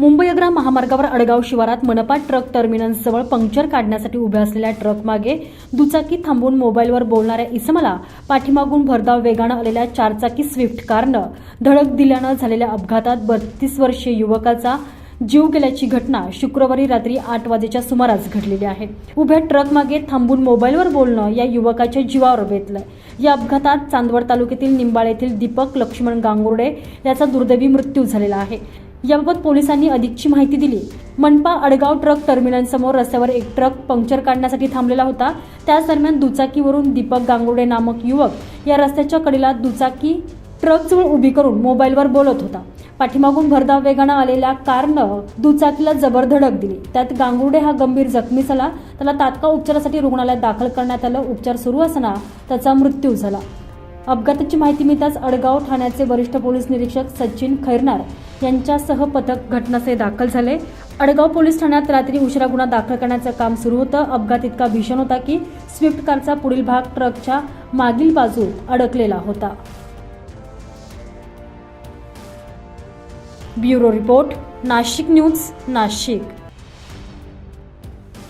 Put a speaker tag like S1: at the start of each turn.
S1: मुंबई अग्रा महामार्गावर अडगाव शिवारात मनपा ट्रक टर्मिनसजवळ पंक्चर काढण्यासाठी उभ्या असलेल्या ट्रकमागे दुचाकी थांबून मोबाईलवर बोलणाऱ्या इसमाला पाठीमागून भरधाव वेगानं आलेल्या चारचाकी स्विफ्ट कारनं धडक दिल्यानं झालेल्या अपघातात बत्तीस वर्षीय युवकाचा जीव गेल्याची घटना शुक्रवारी रात्री आठ वाजेच्या सुमारास घडलेली आहे. उभ्या ट्रकमागे थांबून मोबाईलवर बोलणं या युवकाच्या जीवावर बेतलंय या अपघातात चांदवड तालुक्यातील निंबाळ येथील दीपक लक्ष्मण गांगुर्डे याचा दुर्दैवी मृत्यू झालेला आहे. याबाबत पोलिसांनी अधिकची माहिती दिली. मनपा अडगाव ट्रक टर्मिनलसमोर रस्त्यावर एक ट्रक पंक्चर काढण्यासाठी थांबलेला होता. त्याच दरम्यान दुचाकीवरून दीपक गांगुडे नामक युवक या रस्त्याच्या कडेला दुचाकी ट्रकजवळ उभी करून मोबाईलवर बोलत होता. पाठीमागून भरधाव वेगानं आलेल्या कारनं दुचाकीला जबर धडक दिली. त्यात गांगुर्डे हा गंभीर जखमी झाला. त्याला तात्काळ उपचारासाठी रुग्णालयात दाखल करण्यात आलं. उपचार सुरू असताना त्याचा मृत्यू झाला. अपघाताची माहिती मिळताच अडगाव ठाण्याचे वरिष्ठ पोलीस निरीक्षक सचिन खैरनार यांच्यासह पथक घटनास्थळी दाखल झाले. अडगाव पोलीस ठाण्यात रात्री उशिरा गुन्हा दाखल करण्याचं काम सुरू होतं. अपघात इतका भीषण होता की स्विफ्ट कारचा पुढील भाग ट्रकच्या मागील बाजूत अडकलेला होता. Bureau report Nashik news Nashik.